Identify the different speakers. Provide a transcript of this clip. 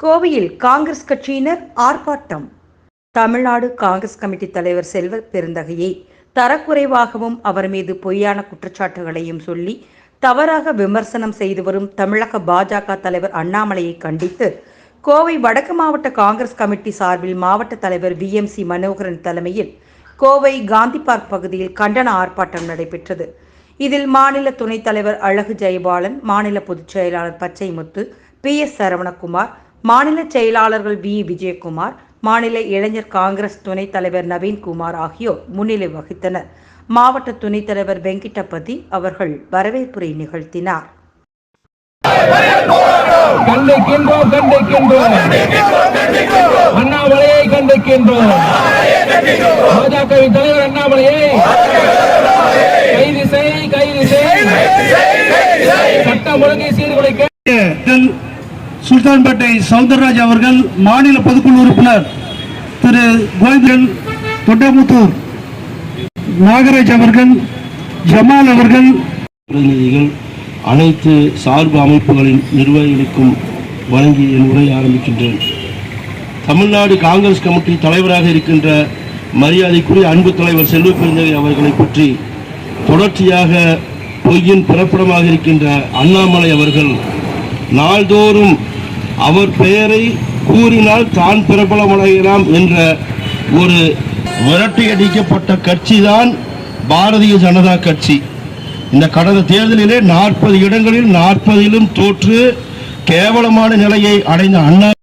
Speaker 1: கோவையில் காங்கிரஸ் கட்சியினர் ஆர்ப்பாட்டம். தமிழ்நாடு காங்கிரஸ் கமிட்டி தலைவர் செல்வ பெருந்தகையை தரக்குறைவாகவும் அவர் மீது பொய்யான குற்றச்சாட்டுகளையும் சொல்லி தவறாக விமர்சனம் செய்து வரும் தமிழக பாஜக தலைவர் அண்ணாமலையை கண்டித்து கோவை வடக்கு மாவட்ட காங்கிரஸ் கமிட்டி சார்பில் மாவட்ட தலைவர் வி. எம். சி. மனோகரன் தலைமையில் கோவை காந்தி பார்க் பகுதியில் கண்டன ஆர்ப்பாட்டம் நடைபெற்றது. இதில் மாநில துணைத் தலைவர் அழகு ஜெயபாலன் மாநில பொதுச் செயலாளர் பச்சைமுத்து பி. எஸ். சரவணகுமார் மாநில செயலாளர்கள் வி. விஜயகுமார் மாநில இளைஞர் காங்கிரஸ் துணைத் தலைவர் நவீன்குமார் ஆகியோர் முன்னிலை வகித்தனர். மாவட்ட துணைத் தலைவர் வெங்கிட்டபதி அவர்கள் வரவேற்புரை நிகழ்த்தினார்.
Speaker 2: கண்டிக்கின்றோம் கண்டிக்கின்றோம். அண்ணாமலையை கண்டிக்கின்றோம். பாஜகவின் தலைவர் அண்ணாமலையை. கைது செய் கைது செய். சட்டம் ஒழுங்கை சீர்குலைக்க
Speaker 3: சுல்தான்பேட்டை சவுந்தரராஜ் அவர்கள் மாநில பொதுக்குழு உறுப்பினர் திரு கோவிந்தன் தொண்டமுத்தூர். நாகராஜ் அவர்கள் ஜமால் அவர்கள்.
Speaker 4: பிரதிநிதிகள் அனைத்து சார்பு அமைப்புகளின் நிர்வாகிகளுக்கும் வழங்கி என் உரை ஆரம்பிக்கின்றேன். தமிழ்நாடு காங்கிரஸ் கமிட்டி தலைவராக இருக்கின்ற மரியாதைக்குரிய அன்பு தலைவர் செல்வ பெருந்தகை அவர்களை பற்றி தொடர்ச்சியாக பொய்யின் பிறப்பிடமாக இருக்கின்ற அண்ணாமலை அவர்கள் நாள்தோறும் அவர் பெயரை கூறினால் தான் பிரபலமடையலாம் என்ற ஒரு விரட்டியடிக்கப்பட்ட கட்சிதான் பாரதிய ஜனதா கட்சி. இந்த கடந்த தேர்தலிலே நாற்பது இடங்களில் நாற்பதிலும் தோற்று கேவலமான நிலையை அடைந்த அண்ணா